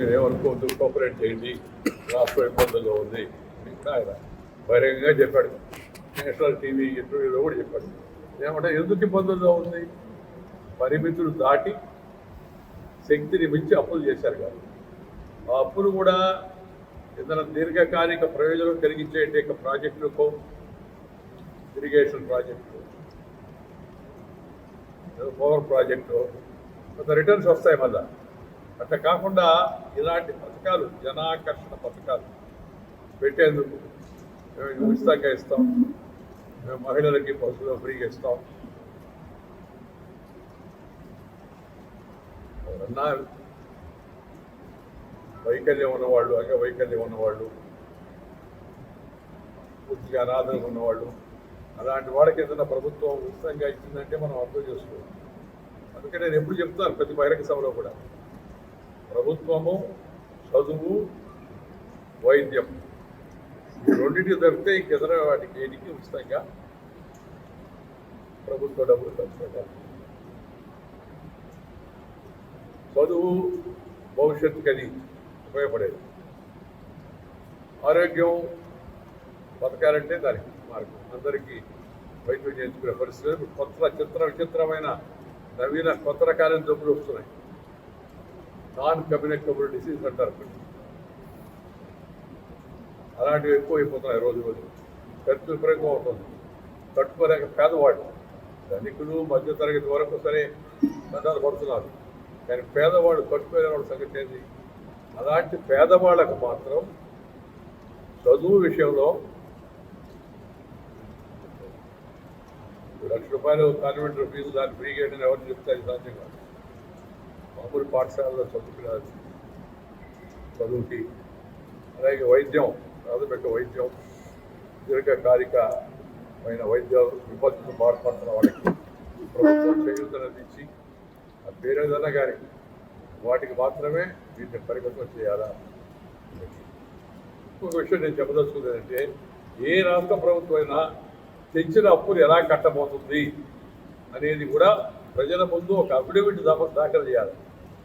మీరు ఏమనుకోవద్దు కోఆపరేట్ చేయండి. రాష్ట్రం ఇబ్బందుల్లో ఉంది. ఆయన బహిరంగంగా చెప్పాడు. నేషనల్ టీవీ ఇంటర్వ్యూలో కూడా చెప్పాడు. ఏమంటే ఎందుకు ఇబ్బందుల్లో ఉంది? పరిమితులు దాటి శక్తిని మించి అప్పులు చేశారు కాదు. ఆ అప్పులు కూడా ఏదైనా దీర్ఘకాలిక ప్రయోజనం కలిగించే ప్రాజెక్టులకు ఇరిగేషన్ ప్రాజెక్టు పవర్ ప్రాజెక్టు కొంత రిటర్న్స్ వస్తాయి మళ్ళీ. అట్లా కాకుండా ఇలాంటి పథకాలు జనాకర్షణ పథకాలు పెట్టేందుకు మేము ఉచితంగా ఇస్తాం. మేము మహిళలకి బస్సులో ఫ్రీగా ఇస్తాం. ఎవరన్నా వైకల్యం ఉన్నవాళ్ళు అంగ వైకల్యం ఉన్నవాళ్ళు పూర్తిగా అనాథలుగా ఉన్నవాళ్ళు అలాంటి వాళ్ళకి ఏదైనా ప్రభుత్వం ఉచితంగా ఇచ్చిందంటే మనం అర్థం చేసుకోవాలి. అందుకే నేను ఎప్పుడు చెప్తాను ప్రతి బహిరంగ సభలో కూడా. ప్రభుత్వము చదువు వైద్యం. ఈ రెండింటికి దొరికితే ఇంకెదర వాటికి ఏటికి ఉచితంగా ప్రభుత్వ డబ్బులు ఖర్చు చదువు భవిష్యత్తుకి అది ఉపయోగపడేది. ఆరోగ్యం బతకాలంటే దానికి మార్గం. అందరికీ వైద్యం చేయించుకునే పరిస్థితులు కొత్త చిత్ర విచిత్రమైన నవీన కొత్త రకాలైన జబ్బులు వస్తున్నాయి. నాన్ కమ్యూనికబుల్ డిసీజ్ అంటారు. అలాంటివి ఎక్కువ అయిపోతున్నాయి రోజు రోజు. ఖర్చు విపరీతం అవుతుంది. తట్టుకోలేక పేదవాళ్ళు. ధనికులు మధ్యతరగతి వరకు సరే దండాలు పడుతున్నారు. కానీ పేదవాడు తట్టుకోలేని వాళ్ళ సంగతి ఏంటి అలాంటి పేదవాళ్ళకు మాత్రం చదువు విషయంలో లక్ష రూపాయలు కాన్వెంట్ ఫీజు దాన్ని ఫ్రీగా ఎవరిని ఎవరు చెప్తారు? సాధ్యం కాదు. మామూలు పాఠశాలలో చదువుకున్నారు చదువుకి అలాగే వైద్యం ప్రాథమిక వైద్యం దీర్ఘకాలికమైన వైద్య విపత్తులు బాధపడుతున్న వాళ్ళకి ప్రభుత్వం చేయూతనది ఆ పేరేదన్నా కానీ వాటికి మాత్రమే వీటిని పరిమితం చేయాలా? ఇంకొక విషయం నేను చెప్పదలుచుకుందంటే ఏ రాష్ట్ర ప్రభుత్వం అయినా తెచ్చిన అప్పులు ఎలా కట్టబోతుంది అనేది కూడా ప్రజల ముందు ఒక అఫిడవిట్ దాఖలు చేయాలి.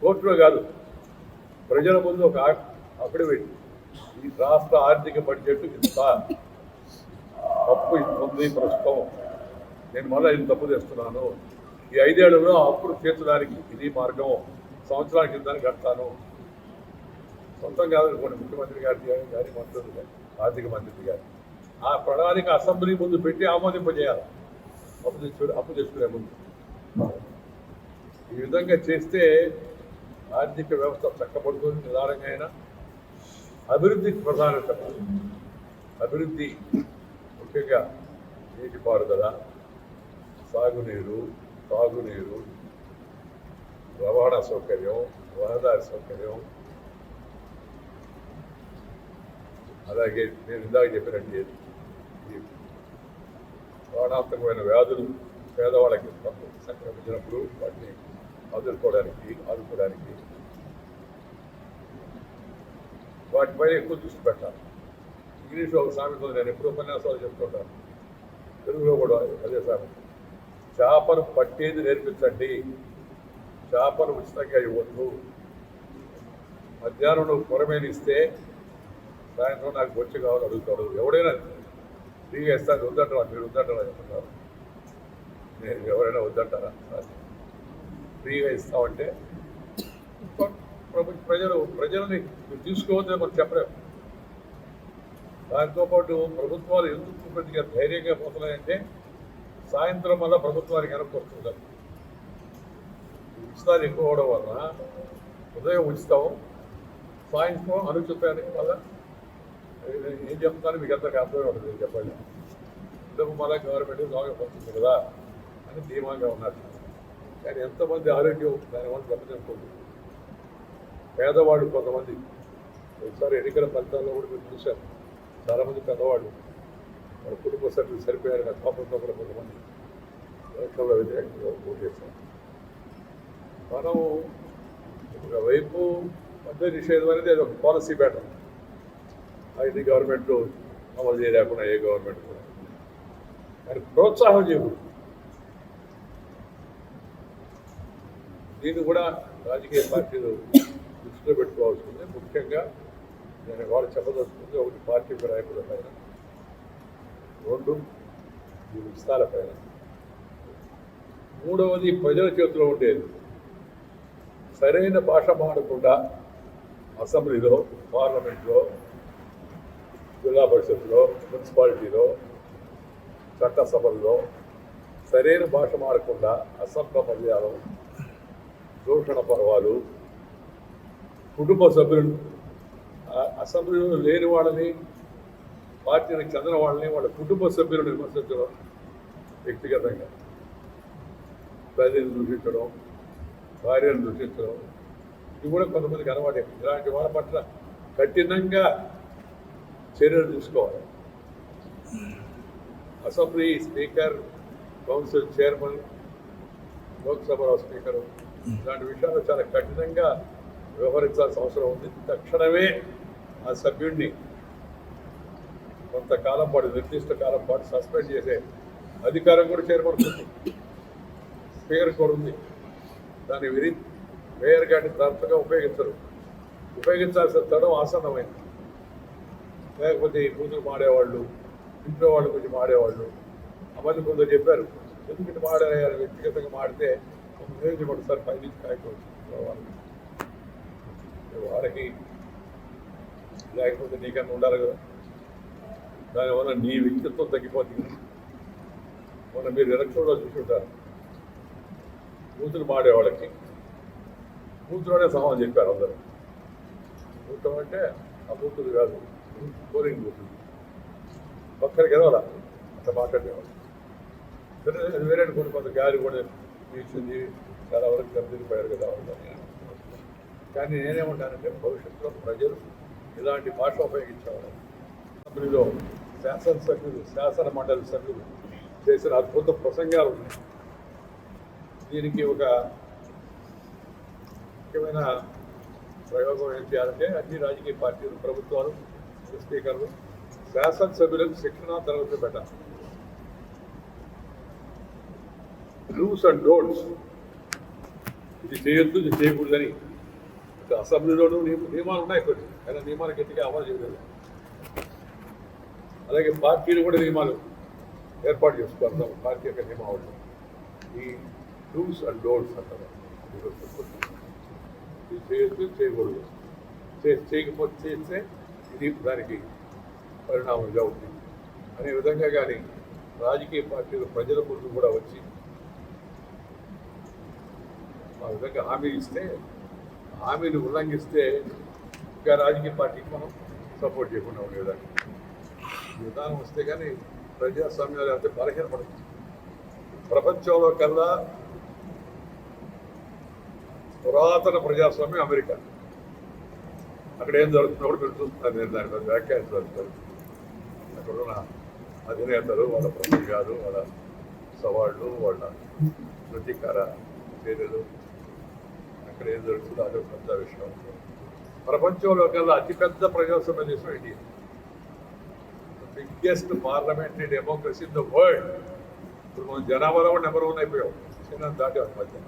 కోర్టులో కాదు. ప్రజల ముందు ఒక అఫిడవిట్ ఈ రాష్ట్ర ఆర్థిక బడ్జెట్ ఇంత అప్పు ఇస్తుంది ప్రస్తుతం నేను మళ్ళీ ఇంత తప్పు చేస్తున్నాను. ఈ ఐదేళ్ళలో ఆ అప్పులు తీర్చడానికి ఇది మార్గం. సంవత్సరాల కింద కడతాను. సొంతం కాదనుకోండి ముఖ్యమంత్రి గారి గారి మంత్రులు గారి ఆర్థిక మంత్రి గారు. ఆ ప్రణాళిక అసెంబ్లీ ముందు పెట్టి ఆమోదింపజేయాలి. అప్పు తెచ్చుకునే అప్పు తెచ్చుకునే ముందు. ఈ విధంగా చేస్తే ఆర్థిక వ్యవస్థ చక్కబడుతుంది నిదానంగా అయినా. అభివృద్ధికి ప్రధానత అభివృద్ధి ముఖ్యంగా నీటిపారుదల సాగునీరు తాగునీరు రవాణా సౌకర్యం రహదారి సౌకర్యం. అలాగే నేను ఇందాక చెప్పినట్టు ఈ ప్రాణాంతకమైన వ్యాధులు పేదవాళ్ళకి సంక్రమించినప్పుడు వాటిని ఆదుకోవడానికి ఆదుకోవడానికి. వాటిపై ఎక్కువ దృష్టి పెట్టాలి. ఇంగ్లీష్ ఒక సామెత నేను ఎప్పుడు ఉపన్యాసాలు చెప్తుంటాను. తెలుగులో కూడా అదే సామెత. చేపను పట్టేది నేర్పించండి. చేపను ఉచితంగా ఇవ్వద్దు. మధ్యాహ్నం నువ్వు కొరమేనిస్తే సాయంత్రం నాకు బొచ్చు కావాలి అడుగుతాడు. ఎవడైనా ఫ్రీగా ఇస్తాను వద్దంటారా మీరు వద్దంటారా చెప్తున్నారు నేను ఎవరైనా వద్దంటారా? ఫ్రీగా ఇస్తామంటే ప్రజలు ప్రజల్ని మీరు తీసుకోవద్దని మనం చెప్పలేము. దాంతో పాటు ప్రభుత్వాలు ఎందుకు కొద్దిగా ధైర్యంగా పోతున్నాయంటే సాయంత్రం వల్ల ప్రభుత్వానికి వెనక్కి వస్తుంటారు ఉచితాలు ఎక్కువ అవడం వలన ఉదయం ఉచితం సాయంత్రం అనుచితానికి వల్ల ఏం చెప్తాను మీకు ఎంత అర్థమే ఉంటుంది చెప్పండి ఇంతకు మళ్ళీ గవర్నమెంట్ బాగా పడుతుంది కదా అని ధీమాగా ఉన్నారు. కానీ ఎంతమంది ఆరోగ్యం దానివల్ల దెబ్బతింటుంది పేదవాడు కొంతమంది ఒకసారి ఎన్నికల ఫలితాల్లో కూడా మీరు చూశారు. చాలామంది పెద్దవాళ్ళు వాళ్ళ కుటుంబ సభ్యులు సరిపోయారు కదా కోపంతో కూడా కొంతమంది ఎలక్షన్లో వ్యతిరేకంగా ఓటు చేశారు మనం ఒకవైపు మద్య నిషేధం అనేది అది ఒక పాలసీ బ్యాటర్ ఇది గవర్నమెంట్ అమలు చేయలేకుండా ఏ గవర్నమెంట్ కూడా. కానీ ప్రోత్సాహం చేయకూడదు. దీన్ని కూడా రాజకీయ పార్టీలు దృష్టిలో పెట్టుకోవాల్సింది. ముఖ్యంగా నేను వాళ్ళు చెప్పదలుచుకుంది ఒకటి పార్టీ నాయకుల పైన. రెండు ఈ విస్తాల పైన. మూడవది ప్రజల చేతిలో ఉండేది. సరైన భాష మాడకుండా అసెంబ్లీలో పార్లమెంట్లో జిల్లా పరిషత్లో మున్సిపాలిటీలో చట్టసభల్లో సరైన భాష మాడకుండా అసభ్య పర్యాలు దూషణ పర్వాలు. కుటుంబ సభ్యులు అసెంబ్లీలో లేని వాళ్ళని పార్టీకి చెందిన వాళ్ళని వాళ్ళ కుటుంబ సభ్యులను విమర్శించడం వ్యక్తిగతంగా. తల్లిని దూషించడం భార్యను దూషించడం ఇది కూడా కొంతమందికి అలవాటే. ఇలాంటి వాళ్ళ పట్ల కఠినంగా చర్యలు తీసుకోవాలి. అసెంబ్లీ స్పీకర్ కౌన్సిల్ చైర్మన్ లోక్సభలో స్పీకరు ఇలాంటి విషయాలు చాలా కఠినంగా వ్యవహరించాల్సిన అవసరం ఉంది. తక్షణమే ఆ సభ్యుడిని కొంతకాలం పాటు నిర్దిష్ట కాలం పాటు సస్పెండ్ చేసే అధికారం కూడా చేరబడుతుంది. స్పీకర్ కూడా ఉంది. దాన్ని విరి మేయర్ గారిని తరచుగా ఉపయోగించరు. ఉపయోగించాల్సిన తడం ఆసన్నమైంది. లేకపోతే ఈ కూతురు మాడేవాళ్ళు ఇంట్లో వాళ్ళు కొంచెం మాడేవాళ్ళు అవన్నీ కొందరు చెప్పారు. ఎందుకంటే మాడే వ్యక్తిగతంగా మాడితే ఒక నియోజకవర్గం సార్ పైనుంచి వచ్చింది. వాళ్ళకి లేకపోతే నీకన్నా ఉండాలి కదా. దానివల్ల నీ వ్యక్తిత్వం తగ్గిపోతుంది. మొన్న మీరు ఎలక్షన్లో చూసి ఉంటారు కూతురు మాడేవాళ్ళకి కూతురునే సమాధానం చెప్పారు అందరూ. కూతురు అంటే ఆ కూతురు కాదు పోలింగ్ కూతురు ఒక్కరికి గెలవాల? అట్లా మాట్లాడేవాళ్ళు. సరే వేరే కొన్ని కొంత గాలి కూడా తీసింది చాలా వరకు దెబ్బతిరిపోయారు కదా కానీ నేనేమంటానంటే భవిష్యత్తులో ప్రజలు ఇలాంటి భాష ఉపయోగించేవాళ్ళు. అసెంబ్లీలో శాసనసభ్యులు శాసన మండలి సభ్యులు చేసిన అద్భుత ప్రసంగాలు ఉన్నాయి. దీనికి ఒక ముఖ్యమైన ప్రయోగం ఏం చేయాలంటే అన్ని రాజకీయ పార్టీలు ప్రభుత్వాలు స్పీకర్లు శాసనసభ్యులకు శిక్షణ తరగతి పెట్టాలి. రూల్స్ అండ్ డోంట్స్ ఇది చేయొద్దు ఇది చేయకూడదని. ఇక అసెంబ్లీలోనూ నియమాలు ఉన్నాయి కొన్ని. కానీ నియమాలు గట్టిగా అమలు చేయలేదు. అలాగే పార్టీలు కూడా నియమాలు ఏర్పాటు చేసుకుంటాం పార్టీ యొక్క నియమావళి. ఈ రూల్స్ అండ్ డోంట్స్ అంటారు. ఇది చేయొద్దు చేయకూడదు. చే- చేయకపోతే చేస్తే ఇది దానికి పరిణామంగా ఉంది అనే విధంగా కానీ రాజకీయ పార్టీలు ప్రజల ముందు కూడా వచ్చి ఆ విధంగా హామీ ఇస్తే హామీని ఉల్లంఘిస్తే ఇంకా రాజకీయ పార్టీకి మనం సపోర్ట్ చేయకుండా ఉండేదాన్ని. విధానం వస్తే కానీ ప్రజాస్వామ్యాలు అంటే బలహీనపడుతుంది ప్రపంచంలో కల్లా పురాతన ప్రజాస్వామ్యం అమెరికా. అక్కడ ఏం జరుగుతుందో మీరు చూస్తున్నారు నేను దాని మీద వ్యాఖ్యానించారు అక్కడ ఉన్న అధినేతలు వాళ్ళ ప్రసంగాలు వాళ్ళ సవాళ్ళు వాళ్ళ ప్రతీకార చర్యలు. అక్కడ ఏం జరుగుతుందో అదే పెద్ద విషయం. ప్రపంచంలో కల్లా అతిపెద్ద ప్రజాస్వామ్య దేశం India biggest parliamentary democracy in the world ఇప్పుడు మనం జనాభాలో కూడా నెంబర్ వన్ అయిపోయాం. చిన్న దాటి ఒక మధ్య.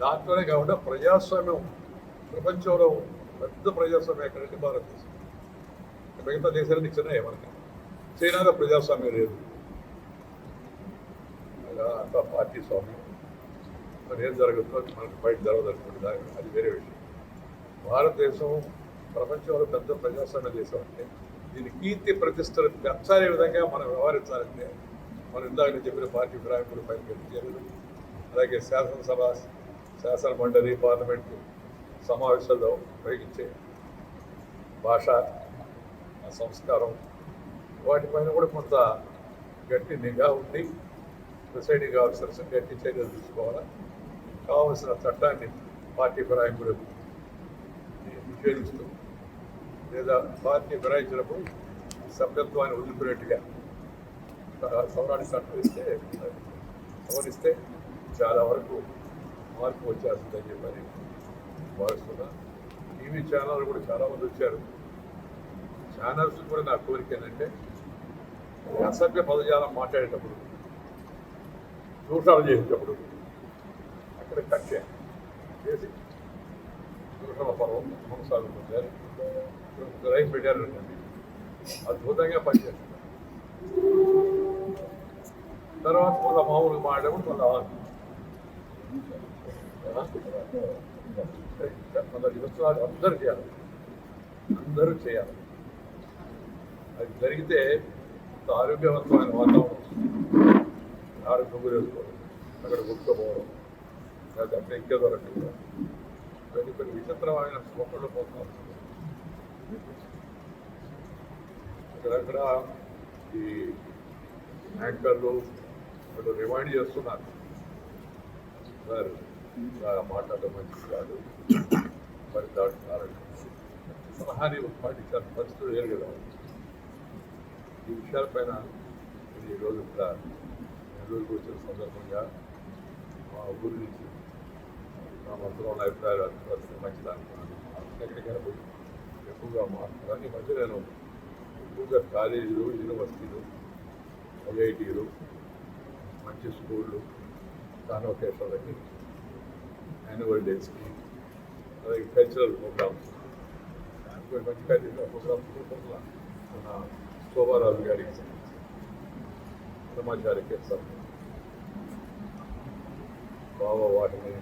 దాంట్లోనే కాకుండా ప్రజాస్వామ్యం. ప్రపంచంలో పెద్ద ప్రజాస్వామ్యం ఎక్కడంటే భారతదేశం. మిగతా దేశాలన్నీ చిన్నయే మనకి. చైనాలో ప్రజాస్వామ్యం లేదు. అంతా పార్టీ స్వామ్యం. మరి ఏం జరుగుతుందో మనకు బయట జరగదనుకుంటే దాని- అది వేరే విషయం. భారతదేశం ప్రపంచంలో పెద్ద ప్రజాస్వామ్య దేశం అంటే దీని కీర్తి ప్రతిష్టలు పెంచాలే విధంగా మనం వ్యవహరించాలంటే మనం ఇందాక నేను చెప్పిన పార్టీ ఫిరాయింపులు పైన చర్యలు అలాగే శాసనసభ శాసన మండలి పార్లమెంటు సమావేశాల్లో ఉపయోగించే భాష సంస్కారం వాటిపైన కూడా కొంత గట్టి నిఘా ఉండి ప్రిసైడింగ్ ఆఫీసర్స్ గట్టి చర్యలు తీసుకోవాలా? కావలసిన చట్టాన్ని పార్టీ ఫిరాయింపులకు నిషేధిస్తూ లేదా పార్టీ ఫిరాయించినప్పుడు సభ్యత్వాన్ని వదులుకునేట్టుగా సవరాన్ని సంప్రదిస్తే సవరిస్తే చాలా వరకు మార్పు వచ్చేస్తుందని చెప్పని భావిస్తున్నా. టీవీ ఛానల్ కూడా చాలా మంది వచ్చారు. ఛానల్స్ కూడా నా కోరిక ఏంటంటే అసభ్య పదజాలం మాట్లాడేటప్పుడు దూషాలు చేసేటప్పుడు అక్కడ కట్ చేయాలి చేసి దూషణ కొనసాగుతుంది. అని ఒక రైస్ పెట్టారు అద్భుతంగా పనిచేస్తుంది తర్వాత మళ్ళీ మామూలుగా మాట్లాడేప్పుడు మళ్ళీ ఆన్. మళ్ళీ దివసాలు అందరూ చేయాలి. అందరూ చేయాలి. అది జరిగితే ఇంత ఆరోగ్యవంతమైన వాతావరణం. వస్తుంది. ఆరోగ్యం గురేసుకోవడం అక్కడ గుర్తుపోవడం లేకపోతే అక్కడ ఇంకే దొరకదు ఇవన్నీ కొన్ని విచిత్రమైన మొక్కలు పోతాం అక్కడక్కడ ఈ యాంకర్లు వాళ్ళు రిమైండ్ చేస్తున్నారు. సార్ ఇలా మాట్లాడడం మంచిది కాదు. మరి దాటుతున్నారని సలహాని పాటించారు పరిస్థితులు వేరు కదా. ఈ విషయాలపైన ఈరోజు ఇక్కడ నెల్లూరుకు వచ్చిన సందర్భంగా మా ఊరి నుంచి నా మనసులో ఉన్న అభిప్రాయాలు అభిప్రాయాలు మంచిది అనుకున్నాను ఎక్కడికైనా పోయి ఎక్కువగా మాట్లాడాలి ఈ మధ్య నేను ఎక్కువగా కాలేజీలు యూనివర్సిటీలు ఐఐటీలు మంచి స్కూళ్ళు కాన్వకేషన్లకి యాన్యువల్ డేస్కి అలాగే కల్చరల్ ప్రోగ్రామ్స్ దానికి మంచి కల్చరల్ ప్రోగ్రామ్స్ మన శోభారాజు గారికి సమాచార కేంద్రం బాబా వాటిని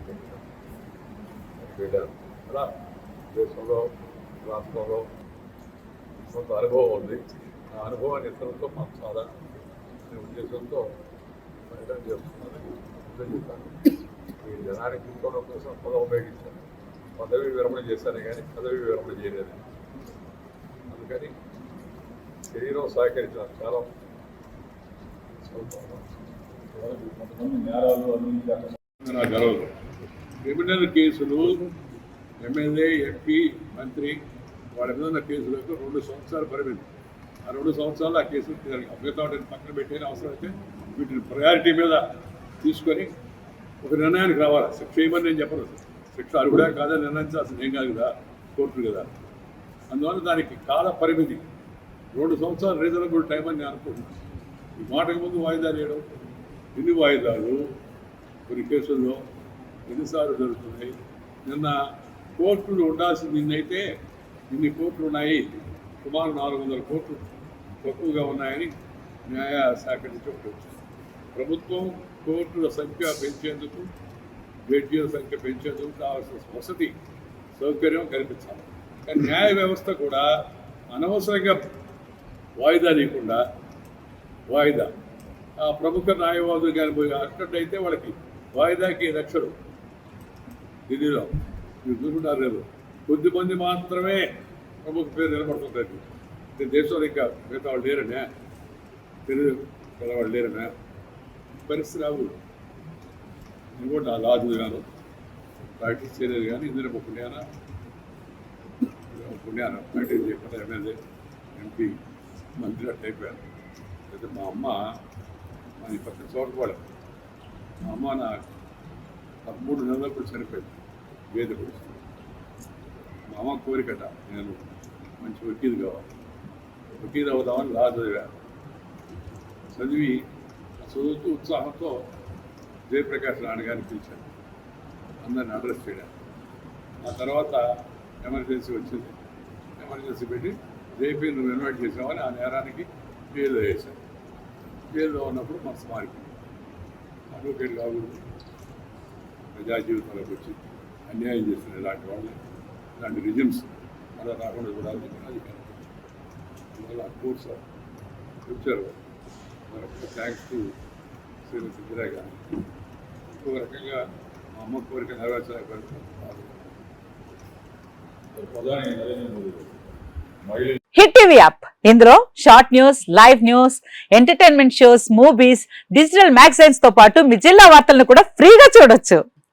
పెట్టారు అలా దేశంలో రాష్ట్రంలో కొంత అనుభవం ఉంది. ఆ అనుభవాన్ని ఇతరులతో పంచాలా అనే ఉద్దేశంతో ప్రయత్నం చేస్తున్నానని ఈ జనానికి తీసుకోవడం కోసం పదవి ఉపయోగించాను పదవి విరమణ చేశాను కానీ పదవి విరమణ చేయలేదు. అందుకని శరీరం సహకరించిన చాలా కొంతమంది నేరాలు అన్ని గెలవదు క్రిమినల్ కేసులు ఎమ్మెల్యే ఎంపీ మంత్రి వాళ్ళ మీద ఉన్న కేసులకు రెండు సంవత్సరాల పరిమితి. ఆ రెండు సంవత్సరాలు ఆ కేసులు తీరాలి. మిగతా వాటిని పక్కన పెట్టే అవసరం అయితే వీటిని ప్రయారిటీ మీద తీసుకొని ఒక నిర్ణయానికి రావాలి. శిక్ష ఏమని నేను చెప్పను. శిక్ష అర్హుడా కాదా నిర్ణయించాల్సింది ఏం కాదు కదా కోర్టు కదా. అందువల్ల దానికి కాల పరిమితి. రెండు సంవత్సరాలు రీజనబుల్ టైం అని నేను అనుకుంటున్నాను ఈ మాటకు ముందు వాయిదాలు వేయడం ఎన్ని వాయిదాలు? కొన్ని కేసుల్లో ఎన్నిసార్లు జరుగుతున్నాయి. నిన్న కోర్టులు ఉండాల్సింది నిన్నైతే ఇన్ని కోట్లు ఉన్నాయి సుమారు నాలుగు వందల కోట్లు తక్కువగా ఉన్నాయని న్యాయ శాఖ నుంచి ఒకటి వచ్చింది ప్రభుత్వం కోర్టుల సంఖ్య పెంచేందుకు జడ్జీల సంఖ్య పెంచేందుకు కావాల్సిన వసతి సౌకర్యం కల్పించాలి. కానీ న్యాయ వ్యవస్థ కూడా అనవసరంగా వాయిదా లేకుండా వాయిదా. ఆ ప్రముఖ న్యాయవాదులు కానీ పోయి అక్కడైతే వాళ్ళకి వాయిదాకి లక్షలు ఢిల్లీలో మీరు చూసుకుంటారు లేదు కొద్దిమంది మాత్రమే ప్రముఖ పేరు నిలబడుతుంటారు అంటే దేశంలో ఇంకా మిగతా వాళ్ళు లేరనే. తెలుగు పిల్లవాళ్ళు లేరనే. పరిస్థితి రావు. నేను కూడా నా లాజు ప్రాక్టీస్ చేయలేదు కానీ ఇందులో ఒక పుణ్యాన. పుణ్యాన ప్రాక్టీస్ చేయకుండా ఎమ్మెల్యే ఎంపీ మంత్రి అట్లా అయిపోయాను అయితే మా అమ్మ మా ఇప్పటి పక్కన చోటుకోవడం. మా అమ్మ నా పదమూడు నెలలకు చనిపోయింది వేద మామ మా అమ్మ కోరికట నేను మంచి వకీలు కావాలి. వకీలు అవుదామని లా చదివాను చదివి ఆ చదువుతూ ఉత్సాహంతో జయప్రకాష్ రాణి గారిని పిలిచాను. అందరిని అడ్రస్ చేయడానికి ఆ తర్వాత ఎమర్జెన్సీ వచ్చింది. ఎమర్జెన్సీ పెట్టి జేపీ నువ్వు ఇన్వైట్ చేసావని ఆ నేరానికి జైల్లో వేశాను. జైల్లో ఉన్నప్పుడు మనసు మారిపోయింది. అడ్వకేట్ కాకూడదు. ప్రజా జీవితంలోకి వచ్చి అన్యాయం చేస్తున్న ఇలాంటి వాళ్ళు ఇలాంటి రిజిమ్స్ అలా రాకుండా చూడాలని అది అందువల్ల కోర్స్ వచ్చారు. మరొక థ్యాంక్స్ టు శ్రీమతి ఇందిరా గారు. ఇంకొక రకంగా మా అమ్మ కోరిక నెరవేర్చలేకపోతే ప్రధాని నరేంద్ర మోదీ మహిళ హిట్ టీవీ యాప్. ఇందులో short news live news entertainment shows movies digital మ్యాగజైన్స్తో పాటు మీ జిల్లా వార్తలను కూడా ఫ్రీగా చూడొచ్చు.